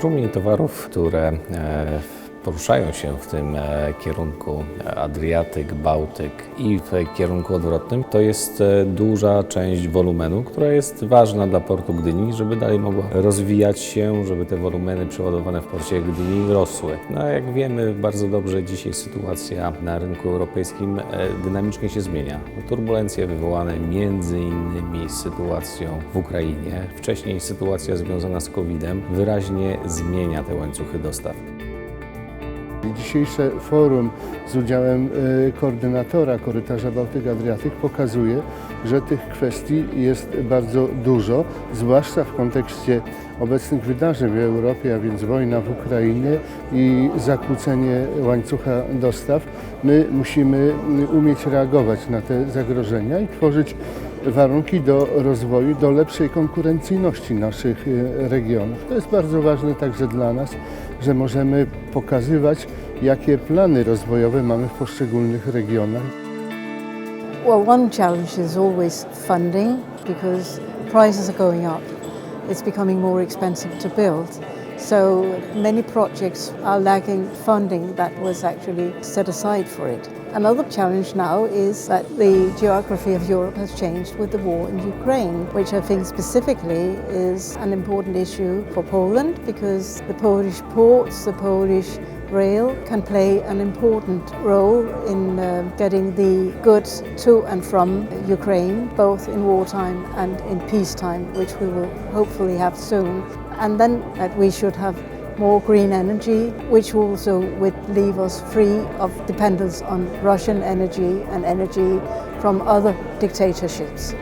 strumień towarów, które e, poruszają się w tym e, kierunku Adriatyk, Bałtyk i w kierunku odwrotnym, to jest e, duża część wolumenu, która jest ważna dla portu Gdyni, żeby dalej mogła rozwijać się, żeby te wolumeny przeładowane w porcie Gdyni rosły. No jak wiemy bardzo dobrze, dzisiaj sytuacja na rynku europejskim e, dynamicznie się zmienia. Turbulencje wywołane między innymi sytuacją w Ukrainie, wcześniej sytuacja związana z COVID-em wyraźnie zmienia te łańcuchy dostaw. Dzisiejsze forum z udziałem e, koordynatora korytarza Bałtyk-Adriatyk pokazuje, że tych kwestii jest bardzo dużo, zwłaszcza w kontekście obecnych wydarzeń w Europie, a więc wojna w Ukrainie i zakłócenie łańcucha dostaw. My musimy umieć reagować na te zagrożenia i tworzyć warunki do rozwoju, do lepszej konkurencyjności naszych e, regionów. To jest bardzo ważne także dla nas, że możemy pokazywać, jakie plany rozwojowe mamy w poszczególnych regionach. Well, one challenge is always funding because prices are going up. It's becoming more expensive to build. So many projects are lacking funding that was actually set aside for it. Another challenge now is that the geography of Europe has changed with the war in Ukraine, which I think specifically is an important issue for Poland because the Polish ports, the Polish rail can play an important role in uh, getting the goods to and from Ukraine, both in wartime and in peacetime, which we will hopefully have soon. And then that we should have more green energy, which also would leave us free of dependence on Russian energy and energy from other dictatorships.